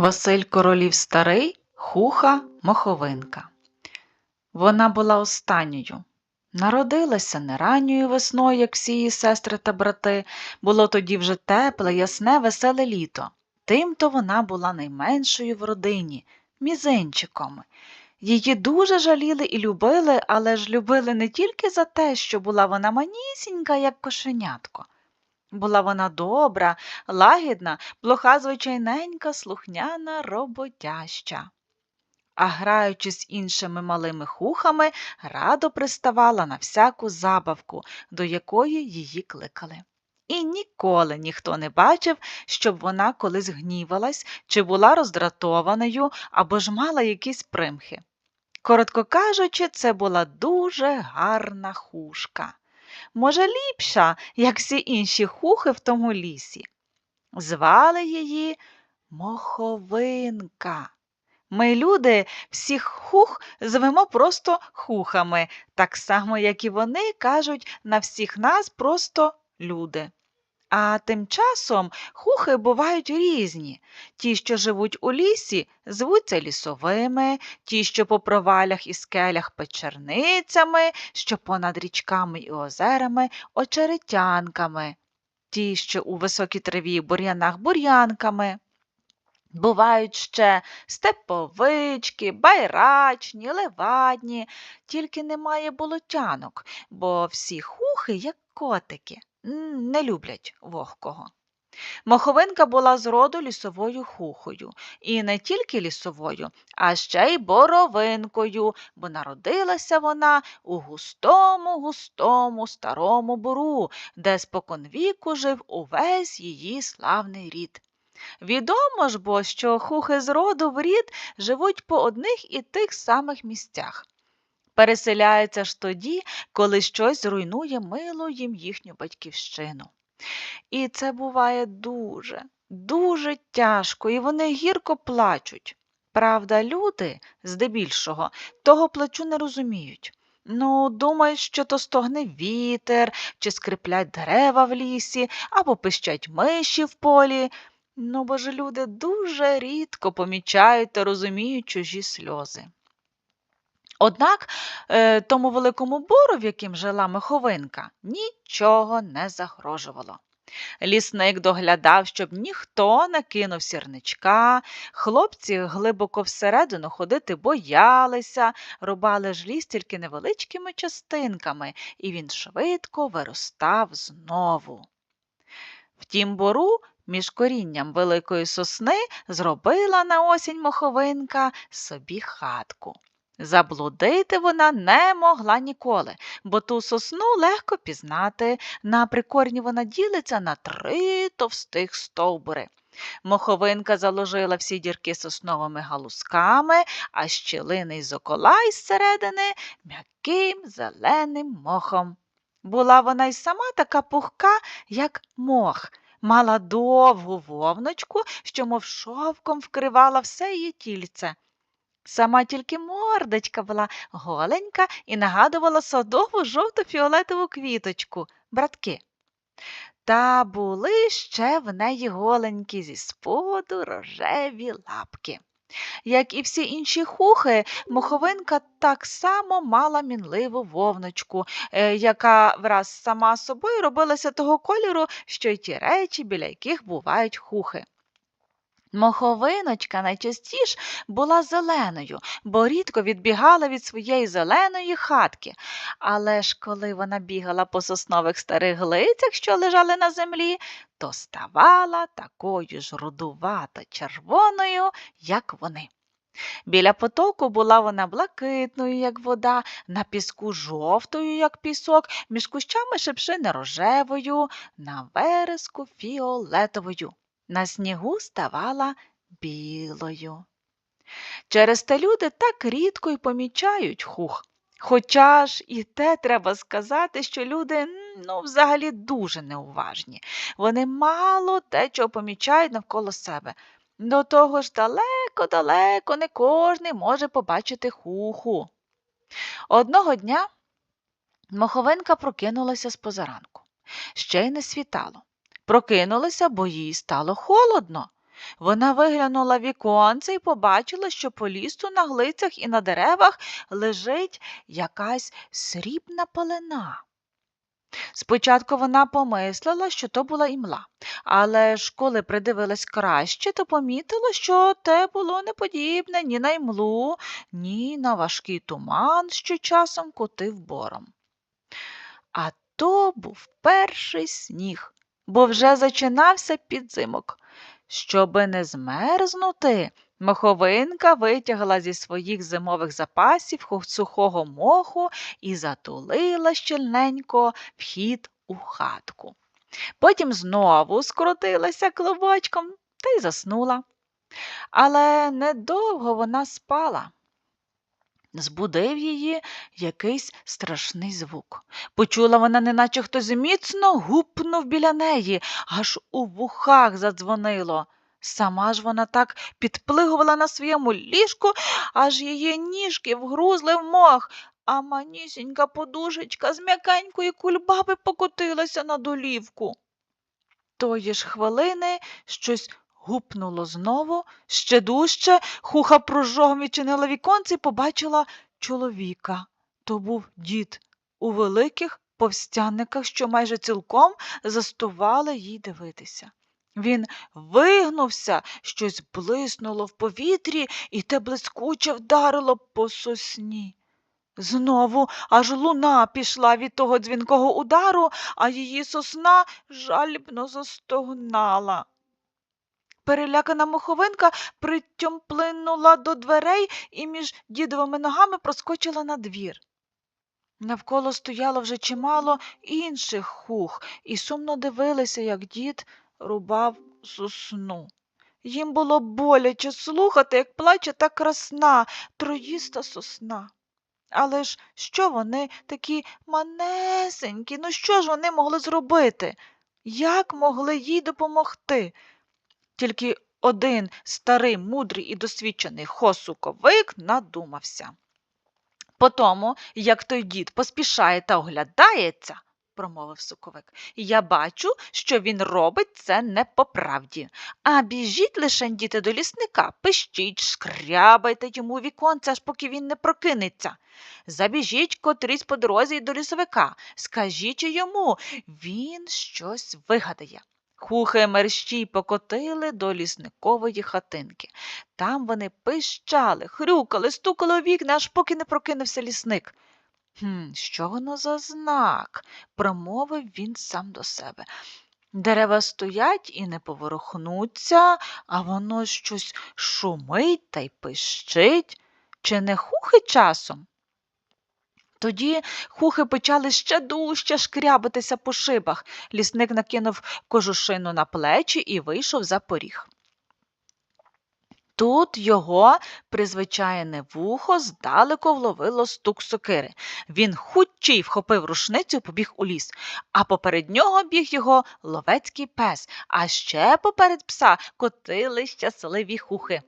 Василь Королів Старий, Хуха, Моховинка. Вона була останньою. Народилася не ранньою весною, як всі її сестри та брати. Було тоді вже тепле, ясне, веселе літо. Тимто вона була найменшою в родині, мізинчиком. Її дуже жаліли і любили, але ж любили не тільки за те, що була вона манісінька, як кошенятко. Була вона добра, лагідна, плоха звичайненька, слухняна, роботяща. А граючи з іншими малими хухами, радо приставала на всяку забавку, до якої її кликали. І ніколи ніхто не бачив, щоб вона колись гнівалась чи була роздратованою або ж мала якісь примхи. Коротко кажучи, це була дуже гарна хушка може, ліпша, як всі інші хухи в тому лісі. Звали її Моховинка. Ми, люди, всіх хух звемо просто хухами, так само, як і вони кажуть на всіх нас просто люди. А тим часом хухи бувають різні. Ті, що живуть у лісі, звуться лісовими, ті, що по провалях і скелях печерницями, що понад річками і озерами очеретянками, ті, що у високій траві і бур'янах бур'янками. Бувають ще степовички, байрачні, левадні, тільки немає болотянок, бо всі хухи, як котики не люблять вогкого. Моховинка була з роду лісовою хухою, і не тільки лісовою, а ще й боровинкою, бо народилася вона у густому, густому старому бору, де споконвіку жив увесь її славний рід. Відомо ж бо, що хухи з роду в рід живуть по одних і тих самих місцях переселяються ж тоді, коли щось зруйнує милу їм їхню батьківщину. І це буває дуже, дуже тяжко, і вони гірко плачуть. Правда, люди, здебільшого, того плачу не розуміють. Ну, думають, що то стогне вітер, чи скриплять дерева в лісі, або пищать миші в полі. Ну, бо ж люди дуже рідко помічають та розуміють чужі сльози. Однак е, тому великому бору, в яким жила Миховинка, нічого не загрожувало. Лісник доглядав, щоб ніхто не кинув сірничка, хлопці глибоко всередину ходити боялися, рубали ж ліс тільки невеличкими частинками, і він швидко виростав знову. Втім, бору між корінням великої сосни зробила на осінь моховинка собі хатку. Заблудити вона не могла ніколи, бо ту сосну легко пізнати. На прикорні вона ділиться на три товстих стовбури. Моховинка заложила всі дірки сосновими галузками, а щілини й зокола із середини м'яким зеленим мохом. Була вона й сама така пухка, як мох, мала довгу вовночку, що, мов шовком, вкривала все її тільце. Сама тільки мордочка була голенька і нагадувала садову жовто-фіолетову квіточку, братки. Та були ще в неї голенькі зі споду рожеві лапки. Як і всі інші хухи, моховинка так само мала мінливу вовночку, е, яка враз сама собою робилася того кольору, що й ті речі, біля яких бувають хухи. Моховиночка найчастіше була зеленою, бо рідко відбігала від своєї зеленої хатки. Але ж коли вона бігала по соснових старих глицях, що лежали на землі, то ставала такою ж рудувато червоною, як вони. Біля потоку була вона блакитною, як вода, на піску жовтою, як пісок, між кущами шипшини рожевою, на вереску фіолетовою на снігу ставала білою. Через те люди так рідко й помічають хух. Хоча ж і те треба сказати, що люди ну, взагалі дуже неуважні. Вони мало те, чого помічають навколо себе. До того ж далеко-далеко не кожний може побачити хуху. Одного дня моховинка прокинулася з позаранку. Ще й не світало. Прокинулася, бо їй стало холодно. Вона виглянула віконце і побачила, що по лісу на глицях і на деревах лежить якась срібна палена. Спочатку вона помислила, що то була імла, але ж коли придивилась краще, то помітила, що те було не подібне ні на імлу, ні на важкий туман, що часом котив бором. А то був перший сніг, бо вже зачинався підзимок. Щоби не змерзнути, моховинка витягла зі своїх зимових запасів сухого моху і затулила щільненько вхід у хатку. Потім знову скрутилася клубочком та й заснула. Але недовго вона спала. Збудив її якийсь страшний звук. Почула вона, неначе хтось міцно гупнув біля неї, аж у вухах задзвонило. Сама ж вона так підплигувала на своєму ліжку, аж її ніжки вгрузли в мох, а манісінька подушечка з м'якенької кульбаби покотилася на долівку. Тої ж хвилини щось гупнуло знову, ще дужче, хуха прожогом відчинила віконце і побачила чоловіка. То був дід у великих повстяниках, що майже цілком застували їй дивитися. Він вигнувся, щось блиснуло в повітрі, і те блискуче вдарило по сосні. Знову аж луна пішла від того дзвінкого удару, а її сосна жалібно застогнала. Перелякана моховинка приттям плинула до дверей і між дідовими ногами проскочила на двір. Навколо стояло вже чимало інших хух і сумно дивилися, як дід рубав сосну. Їм було боляче слухати, як плаче та красна, троїста сосна. Але ж що вони такі манесенькі? Ну що ж вони могли зробити? Як могли їй допомогти? Тільки один старий, мудрий і досвідчений хосуковик надумався. Потому, як той дід поспішає та оглядається, промовив суковик, я бачу, що він робить це не по правді. А біжіть лише діти до лісника, пищіть, шкрябайте йому віконце, аж поки він не прокинеться. Забіжіть котрісь по дорозі до лісовика, скажіть йому, він щось вигадає. Хухи мерщій покотили до лісникової хатинки. Там вони пищали, хрюкали, стукали у вікна, аж поки не прокинувся лісник. «Хм, Що воно за знак? промовив він сам до себе. Дерева стоять і не поворухнуться, а воно щось шумить та й пищить. Чи не хухи часом? Тоді хухи почали ще дужче шкрябатися по шибах. Лісник накинув кожушину на плечі і вийшов за поріг. Тут його призвичайне вухо здалеку вловило стук сокири. Він хутчій вхопив рушницю побіг у ліс, а поперед нього біг його ловецький пес, а ще поперед пса котили щасливі хухи.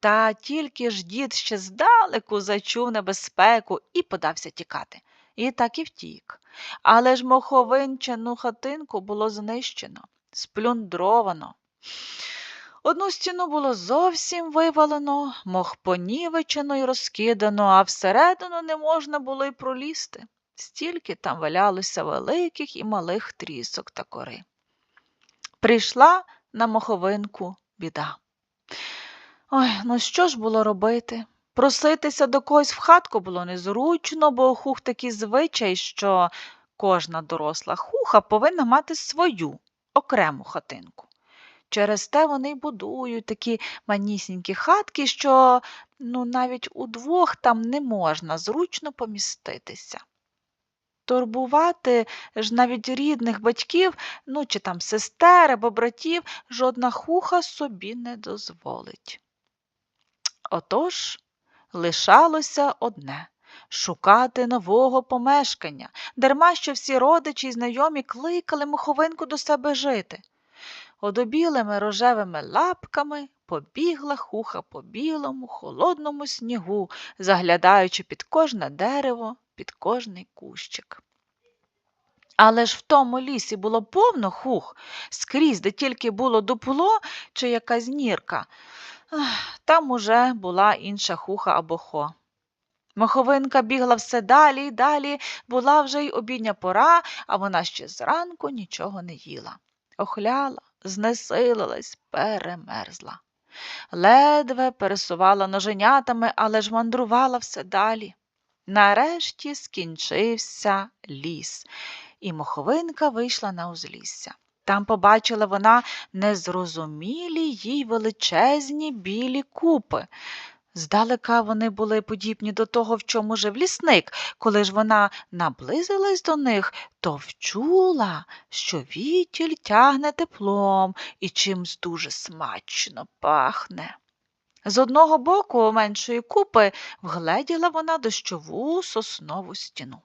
Та тільки ж дід ще здалеку зачув небезпеку і подався тікати. І так і втік. Але ж моховинчану хатинку було знищено, сплюндровано. Одну стіну було зовсім вивалено, мох понівечено й розкидано, а всередину не можна було й пролізти. Стільки там валялося великих і малих трісок та кори. Прийшла на моховинку біда. Ой, ну що ж було робити? Проситися до когось в хатку було незручно, бо хух такий звичай, що кожна доросла хуха повинна мати свою окрему хатинку. Через те вони й будують такі манісінькі хатки, що ну, навіть удвох там не можна зручно поміститися. Турбувати ж навіть рідних батьків, ну чи там сестер або братів, жодна хуха собі не дозволить. Отож лишалося одне шукати нового помешкання, дарма що всі родичі й знайомі кликали муховинку до себе жити. Одобілими рожевими лапками побігла хуха по білому, холодному снігу, заглядаючи під кожне дерево, під кожний кущик. Але ж в тому лісі було повно хух, скрізь, де тільки було дупло чи якась нірка. Там уже була інша хуха або хо. Моховинка бігла все далі й далі, була вже й обідня пора, а вона ще зранку нічого не їла. Охляла, знесилилась, перемерзла. Ледве пересувала ноженятами, але ж мандрувала все далі. Нарешті скінчився ліс, і моховинка вийшла на узлісся. Там побачила вона незрозумілі їй величезні білі купи. Здалека вони були подібні до того, в чому жив лісник. Коли ж вона наблизилась до них, то вчула, що вітіль тягне теплом і чимсь дуже смачно пахне. З одного боку меншої купи вгледіла вона дощову соснову стіну.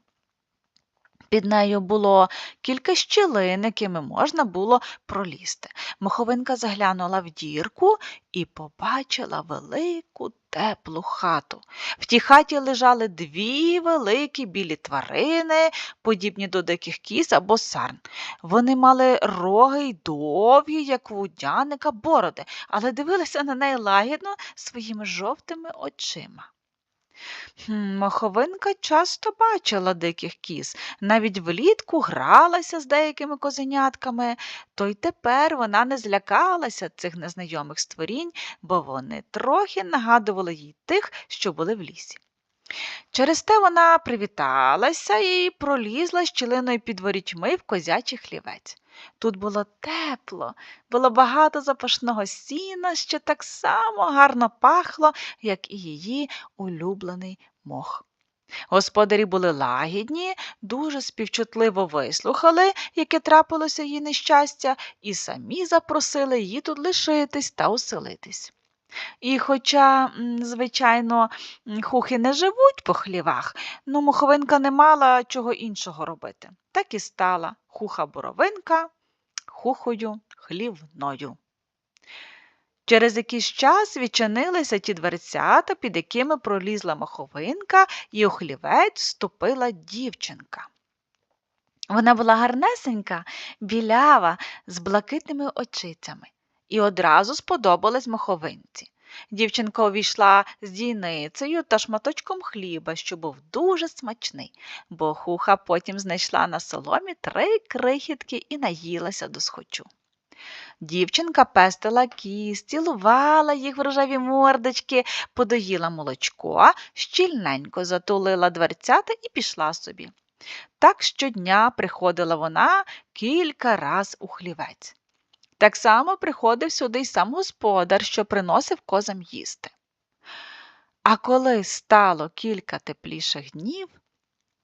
Під нею було кілька щілин, якими можна було пролізти. Моховинка заглянула в дірку і побачила велику теплу хату. В тій хаті лежали дві великі білі тварини, подібні до диких кіз або сарн. Вони мали роги й довгі, як у водяника, бороди, але дивилися на неї лагідно своїми жовтими очима. Моховинка часто бачила диких кіз, навіть влітку гралася з деякими козенятками, то й тепер вона не злякалася цих незнайомих створінь, бо вони трохи нагадували їй тих, що були в лісі. Через те вона привіталася і пролізла щілиною під ворітьми в козячий хлівець. Тут було тепло, було багато запашного сіна, що так само гарно пахло, як і її улюблений мох. Господарі були лагідні, дуже співчутливо вислухали, яке трапилося їй нещастя, і самі запросили її тут лишитись та оселитись. І хоча, звичайно, хухи не живуть по хлівах, ну муховинка не мала чого іншого робити. Так і стала хуха-боровинка хухою хлівною. Через якийсь час відчинилися ті дверцята, під якими пролізла маховинка, і у хлівець вступила дівчинка. Вона була гарнесенька, білява, з блакитними очицями і одразу сподобалась моховинці. Дівчинка увійшла з дійницею та шматочком хліба, що був дуже смачний, бо хуха потім знайшла на соломі три крихітки і наїлася до схочу. Дівчинка пестила кіс, цілувала їх в рожеві мордочки, подоїла молочко, щільненько затулила дверцята і пішла собі. Так щодня приходила вона кілька раз у хлівець. Так само приходив сюди й сам господар, що приносив козам їсти. А коли стало кілька тепліших днів,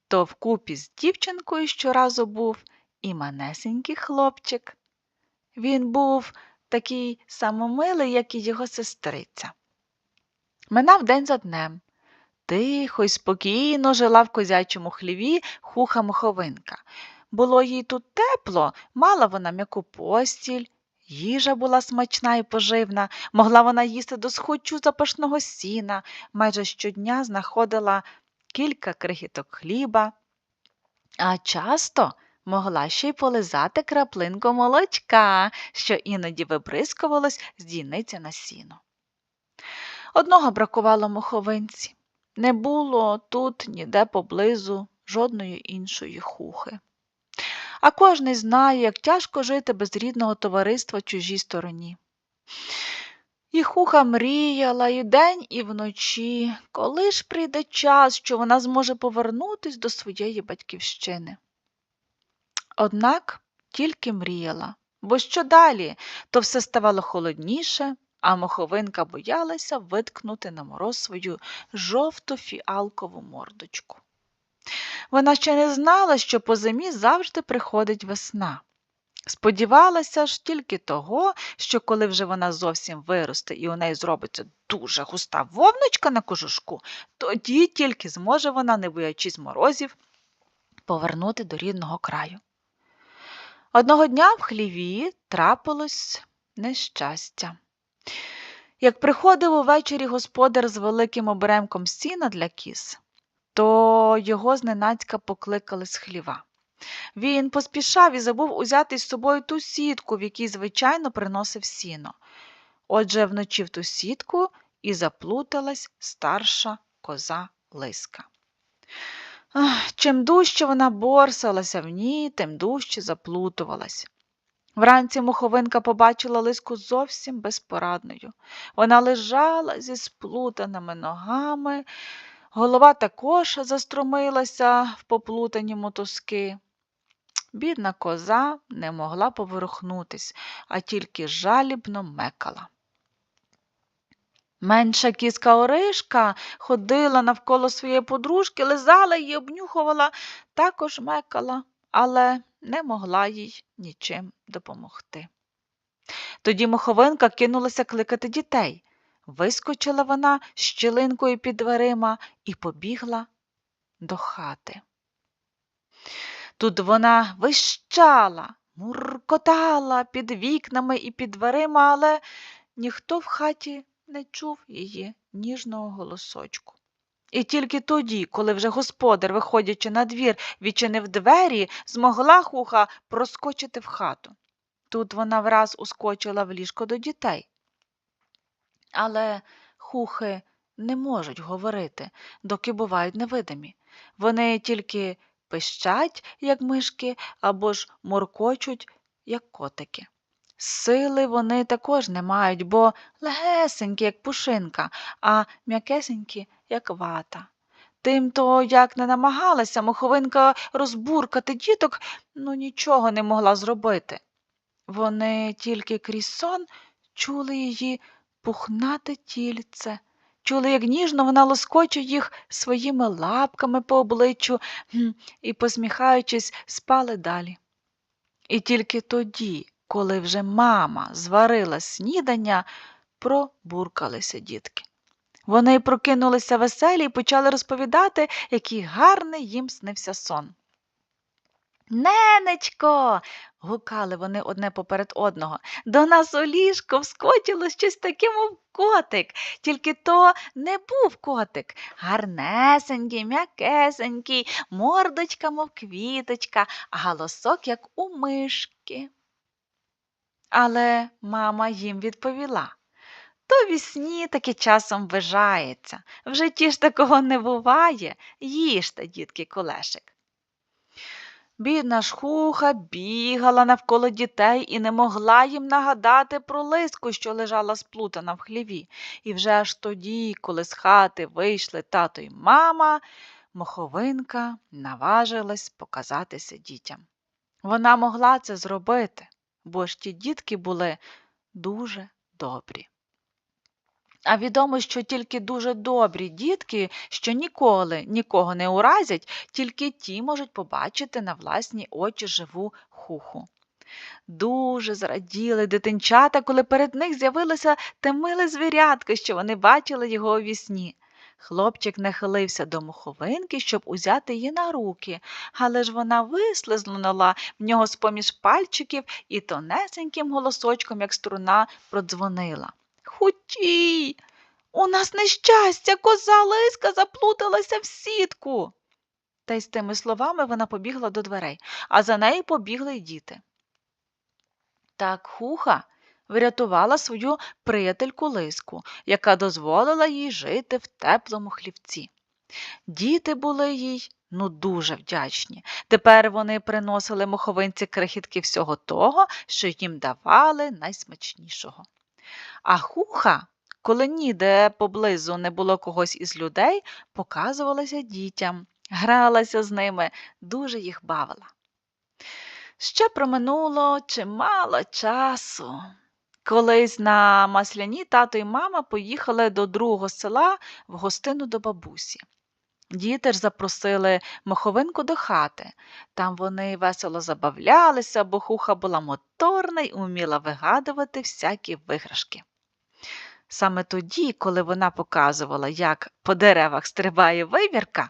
то вкупі з дівчинкою щоразу був і манесенький хлопчик. Він був такий самомилий, як і його сестриця. Минав день за днем. Тихо й спокійно жила в козячому хліві хуха моховинка. Було їй тут тепло, мала вона м'яку постіль, Їжа була смачна і поживна, могла вона їсти до схочу запашного сіна, майже щодня знаходила кілька крихіток хліба, а часто могла ще й полизати краплинку молочка, що іноді вибризкувалось з дійниці на сіно. Одного бракувало моховинці. Не було тут ніде поблизу жодної іншої хухи а кожний знає, як тяжко жити без рідного товариства чужій стороні. І хуха мріяла і день, і вночі, коли ж прийде час, що вона зможе повернутись до своєї батьківщини. Однак тільки мріяла, бо що далі, то все ставало холодніше, а моховинка боялася виткнути на мороз свою жовто фіалкову мордочку. Вона ще не знала, що по зимі завжди приходить весна. Сподівалася ж тільки того, що коли вже вона зовсім виросте і у неї зробиться дуже густа вовночка на кожушку, тоді тільки зможе вона, не боячись морозів, повернути до рідного краю. Одного дня в хліві трапилось нещастя. Як приходив увечері господар з великим оберемком сіна для кіз, то його зненацька покликали з хліва. Він поспішав і забув узяти з собою ту сітку, в якій, звичайно, приносив сіно. Отже, вночі в ту сітку і заплуталась старша коза Лиска. Чим дужче вона борсалася в ній, тим дужче заплутувалась. Вранці муховинка побачила лиску зовсім безпорадною. Вона лежала зі сплутаними ногами, голова також застромилася в поплутані мотузки. Бідна коза не могла поворухнутись, а тільки жалібно мекала. Менша кіска Оришка ходила навколо своєї подружки, лизала її, обнюхувала, також мекала, але не могла їй нічим допомогти. Тоді моховинка кинулася кликати дітей. Вискочила вона щілинкою під дверима і побігла до хати. Тут вона вищала, муркотала під вікнами і під дверима, але ніхто в хаті не чув її ніжного голосочку. І тільки тоді, коли вже господар, виходячи на двір, відчинив двері, змогла хуха проскочити в хату. Тут вона враз ускочила в ліжко до дітей. Але хухи не можуть говорити, доки бувають невидимі. Вони тільки пищать, як мишки, або ж моркочуть, як котики. Сили вони також не мають, бо легесенькі, як пушинка, а м'якесенькі, як вата. Тимто, як не намагалася моховинка розбуркати діток, ну нічого не могла зробити. Вони тільки крізь сон чули її пухнате тільце, чули, як ніжно вона лоскоче їх своїми лапками по обличчю і, посміхаючись, спали далі. І тільки тоді, коли вже мама зварила снідання, пробуркалися дітки. Вони прокинулися веселі і почали розповідати, який гарний їм снився сон. Ненечко. гукали вони одне поперед одного. До нас у ліжко вскочило щось таке, мов котик, тільки то не був котик. Гарнесенький, м'якесенький, мордочка, мов квіточка, а голосок, як у мишки. Але мама їм відповіла. То вісні таки часом вижається. В житті ж такого не буває. Їжте, дітки, колешик. Бідна ж хуха бігала навколо дітей і не могла їм нагадати про лиску, що лежала сплутана в хліві. І вже аж тоді, коли з хати вийшли тато й мама, моховинка наважилась показатися дітям. Вона могла це зробити, бо ж ті дітки були дуже добрі. А відомо, що тільки дуже добрі дітки, що ніколи нікого не уразять, тільки ті можуть побачити на власні очі живу хуху. Дуже зраділи дитинчата, коли перед них з'явилося те миле звірятко, що вони бачили його у вісні. Хлопчик нахилився до муховинки, щоб узяти її на руки, але ж вона вислизнула в нього з поміж пальчиків і тонесеньким голосочком, як струна, продзвонила. Хутій. У нас нещастя, коза лиска заплуталася в сітку. Та й з тими словами вона побігла до дверей, а за нею побігли й діти. Так хуха врятувала свою приятельку лиску, яка дозволила їй жити в теплому хлівці. Діти були їй ну дуже вдячні. Тепер вони приносили моховинці крихітки всього того, що їм давали найсмачнішого. А хуха, коли ніде поблизу не було когось із людей, показувалася дітям, гралася з ними, дуже їх бавила. Ще проминуло чимало часу. Колись на масляні тато і мама поїхали до другого села в гостину до бабусі. Діти ж запросили моховинку до хати. Там вони весело забавлялися, бо хуха була моторна й уміла вигадувати всякі виграшки. Саме тоді, коли вона показувала, як по деревах стрибає вивірка,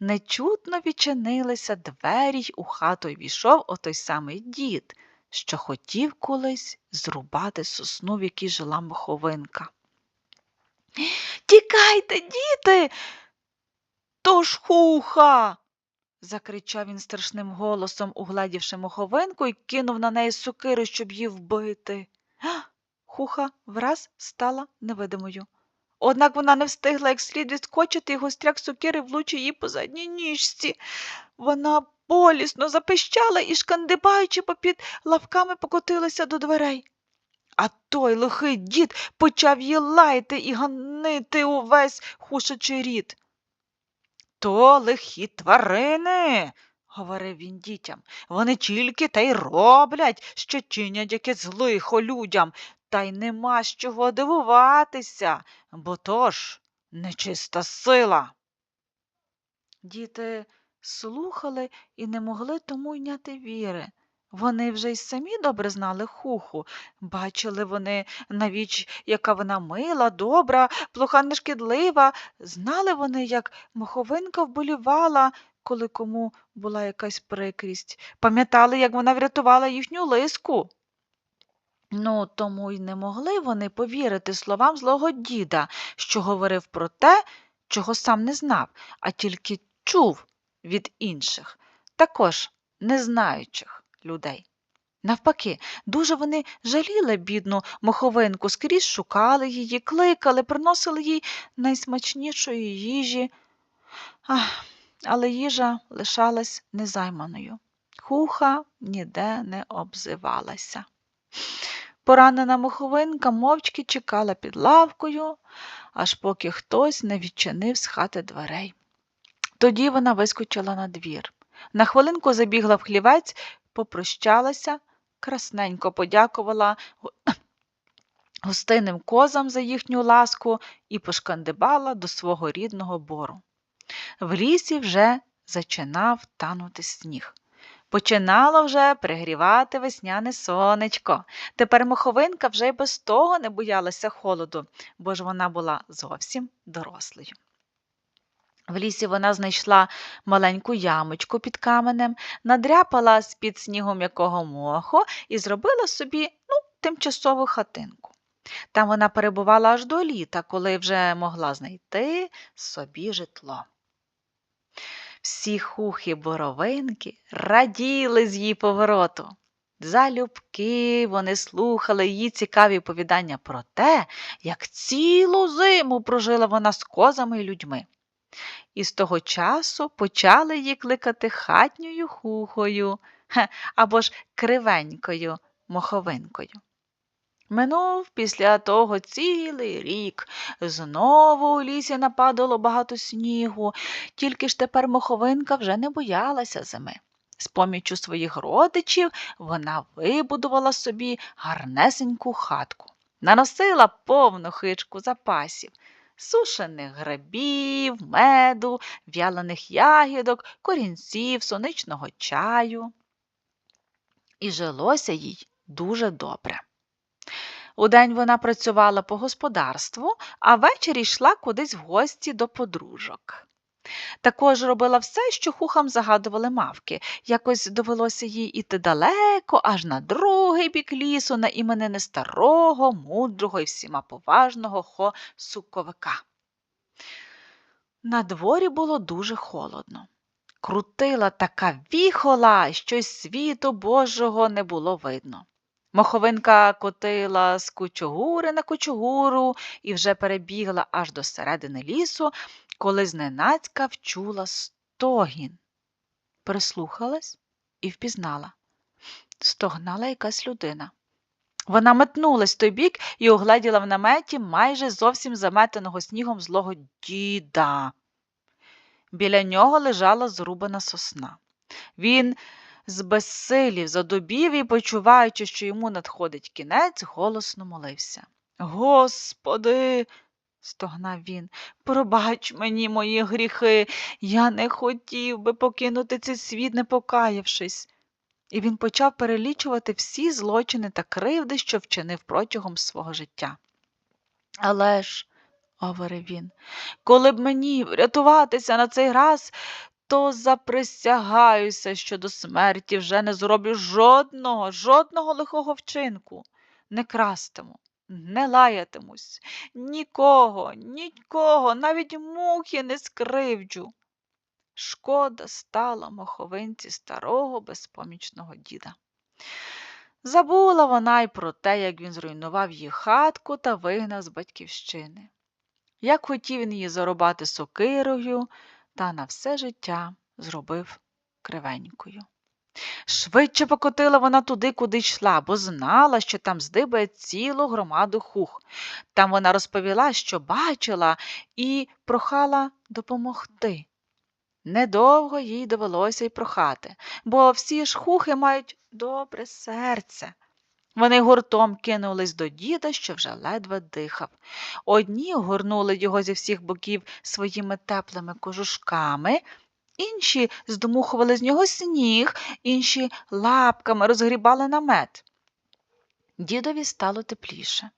нечутно відчинилися двері й у хату війшов отой самий дід, що хотів колись зрубати сосну, в якій жила моховинка. Тікайте, діти, то ж хуха. закричав він страшним голосом, угледівши моховинку, і кинув на неї сокиру, щоб її вбити. Хуха враз стала невидимою. Однак вона не встигла як слід відскочити, і гостряк сокири влучив її по задній ніжці. Вона болісно запищала і, шкандибаючи попід лавками, покотилася до дверей. А той лихий дід почав її лаяти і ганити увесь хушачий рід. То лихі тварини, говорив він дітям. Вони тільки та й роблять, що чинять якесь лихо людям, та й нема з чого дивуватися, бо то ж нечиста сила. Діти слухали і не могли тому йняти віри. Вони вже й самі добре знали хуху. Бачили вони навіч, яка вона мила, добра, плоха нешкідлива. Знали вони, як моховинка вболівала, коли кому була якась прикрість. Пам'ятали, як вона врятувала їхню лиску. Ну, тому й не могли вони повірити словам злого діда, що говорив про те, чого сам не знав, а тільки чув від інших, також незнаючих людей. Навпаки, дуже вони жаліли бідну моховинку, скрізь шукали її, кликали, приносили їй найсмачнішої їжі. Ах, але їжа лишалась незайманою. Хуха ніде не обзивалася. Поранена моховинка мовчки чекала під лавкою, аж поки хтось не відчинив з хати дверей. Тоді вона вискочила на двір. На хвилинку забігла в хлівець, попрощалася, красненько подякувала гостинним козам за їхню ласку і пошкандибала до свого рідного бору. В лісі вже зачинав танути сніг. Починало вже пригрівати весняне сонечко. Тепер моховинка вже й без того не боялася холоду, бо ж вона була зовсім дорослою. В лісі вона знайшла маленьку ямочку під каменем, надряпала з-під снігу м'якого моху і зробила собі ну, тимчасову хатинку. Там вона перебувала аж до літа, коли вже могла знайти собі житло. Всі хухи боровинки раділи з її повороту. Залюбки вони слухали її цікаві оповідання про те, як цілу зиму прожила вона з козами і людьми. І з того часу почали її кликати хатньою хухою або ж кривенькою моховинкою. Минув після того цілий рік. Знову у лісі нападало багато снігу, тільки ж тепер моховинка вже не боялася зими. З поміччю своїх родичів вона вибудувала собі гарнесеньку хатку, наносила повну хичку запасів, сушених грибів, меду, в'ялених ягідок, корінців, соничного чаю. І жилося їй дуже добре. Удень вона працювала по господарству, а ввечері йшла кудись в гості до подружок. Також робила все, що хухам загадували мавки. Якось довелося їй іти далеко, аж на другий бік лісу, на іменини старого, мудрого і всіма поважного хо суковика. На дворі було дуже холодно. Крутила така віхола, що й світу Божого не було видно. Моховинка котила з кучугури на кучугуру і вже перебігла аж до середини лісу, коли зненацька вчула стогін. Прислухалась і впізнала. Стогнала якась людина. Вона метнулась в той бік і огледіла в наметі майже зовсім заметеного снігом злого діда. Біля нього лежала зрубана сосна. Він збезсилів, задубів і, почуваючи, що йому надходить кінець, голосно молився. Господи, стогнав він, пробач мені мої гріхи, я не хотів би покинути цей світ, не покаявшись. І він почав перелічувати всі злочини та кривди, що вчинив протягом свого життя. Але ж, говорив він, коли б мені врятуватися на цей раз, то заприсягаюся, що до смерті вже не зроблю жодного, жодного лихого вчинку. Не крастиму, не лаятимусь, нікого, нікого, навіть мухи не скривджу. Шкода стала моховинці старого безпомічного діда. Забула вона й про те, як він зруйнував її хатку та вигнав з батьківщини. Як хотів він її зарубати сокирою, та на все життя зробив кривенькою. Швидше покотила вона туди, куди йшла, бо знала, що там здибає цілу громаду хух. Там вона розповіла, що бачила, і прохала допомогти. Недовго їй довелося й прохати, бо всі ж хухи мають добре серце. Вони гуртом кинулись до діда, що вже ледве дихав. Одні горнули його зі всіх боків своїми теплими кожушками, інші здмухували з нього сніг, інші лапками розгрібали намет. Дідові стало тепліше.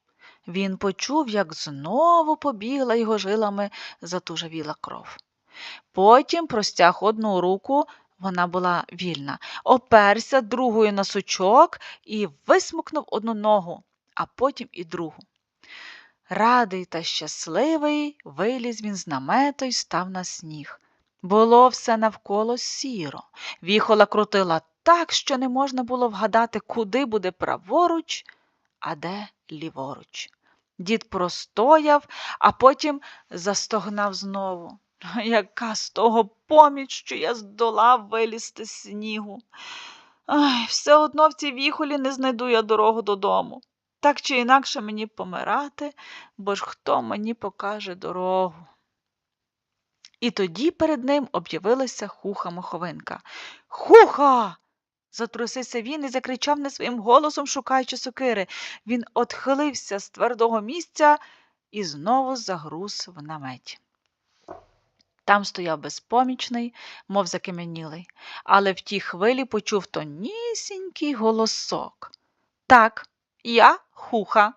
Він почув, як знову побігла його жилами затужавіла кров. Потім простяг одну руку, вона була вільна, оперся другою на сучок і висмукнув одну ногу, а потім і другу. Радий та щасливий виліз він з намету й став на сніг. Було все навколо сіро. Віхола крутила так, що не можна було вгадати, куди буде праворуч, а де ліворуч. Дід простояв, а потім застогнав знову. Яка з того поміч, що я здолав вилізти з снігу. Ай, все одно в цій віхолі не знайду я дорогу додому. Так чи інакше мені помирати, бо ж хто мені покаже дорогу. І тоді перед ним об'явилася хуха моховинка. Хуха. Затрусився він і закричав не своїм голосом, шукаючи сокири. Він отхилився з твердого місця і знову загруз в наметі. Там стояв безпомічний, мов закам'янілий, але в тій хвилі почув тонісінький голосок. Так, я хуха,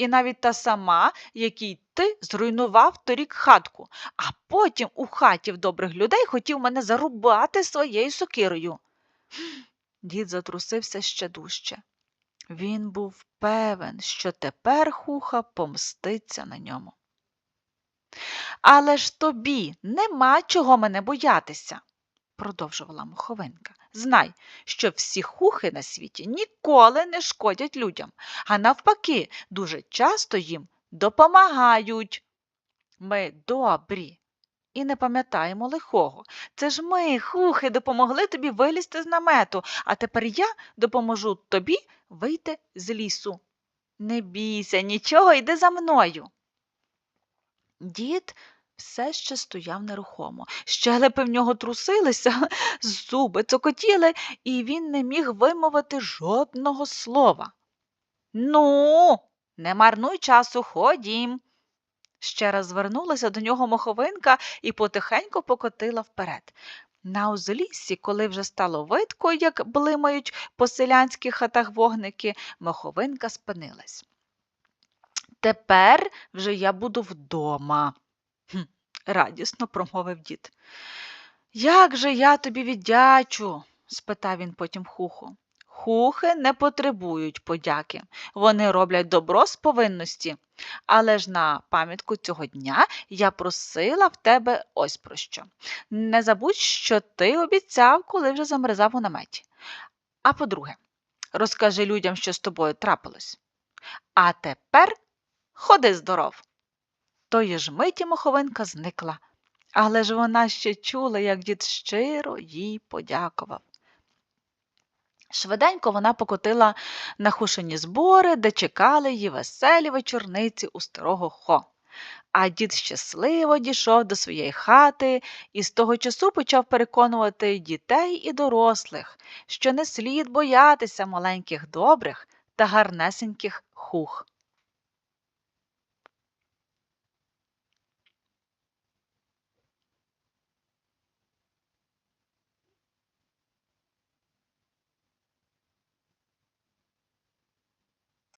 і навіть та сама, якій ти зруйнував торік хатку, а потім у хаті в добрих людей хотів мене зарубати своєю сокирою. Дід затрусився ще дужче. Він був певен, що тепер хуха помститься на ньому. Але ж тобі нема чого мене боятися, продовжувала муховинка. Знай, що всі хухи на світі ніколи не шкодять людям, а навпаки, дуже часто їм допомагають. Ми добрі і не пам'ятаємо лихого. Це ж ми, хухи, допомогли тобі вилізти з намету, а тепер я допоможу тобі вийти з лісу. Не бійся, нічого, йди за мною. Дід все ще стояв нерухомо. Щелепи в нього трусилися, зуби цокотіли, і він не міг вимовити жодного слова. Ну, не марнуй часу, ходім. Ще раз звернулася до нього моховинка і потихеньку покотила вперед. На узліссі, коли вже стало видко, як блимають по селянських хатах вогники, моховинка спинилась. Тепер вже я буду вдома, радісно промовив дід. Як же я тобі віддячу? спитав він потім хуху. Хухи не потребують подяки, вони роблять добро з повинності. Але ж на пам'ятку цього дня я просила в тебе ось про що. Не забудь, що ти обіцяв, коли вже замерзав у наметі. А по-друге, розкажи людям, що з тобою трапилось. А тепер Ходи здоров. Тої ж миті моховинка зникла, але ж вона ще чула, як дід щиро їй подякував. Швиденько вона покотила на хушені збори, де чекали її веселі вечорниці у старого хо. А дід щасливо дійшов до своєї хати і з того часу почав переконувати дітей і дорослих, що не слід боятися маленьких добрих та гарнесеньких хух.